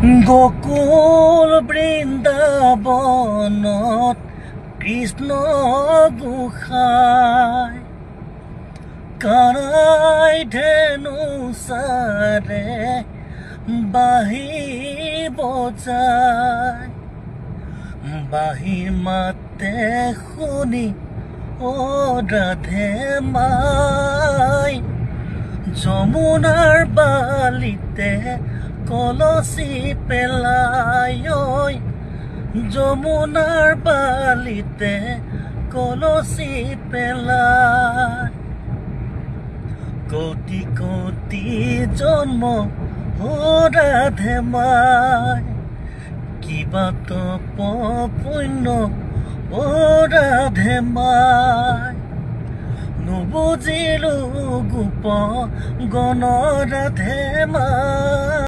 গকুল বৃন্দাবনত কৃষ্ণ গোসাই কানাই ধেনু চাৰে বাঁহী বজাই বাঁহী মাতে শুনি অ ৰাধে মাই যমুনার বালিতে কলসি পেলায়। যমুনার বালিতে কলসি পেলায়। কোটি কোটি জন্ম রাধে মায়। কিবা তো পুণ্য ও রাধে মায়। নুবুজিলো গোপ গণ ৰাধে মাই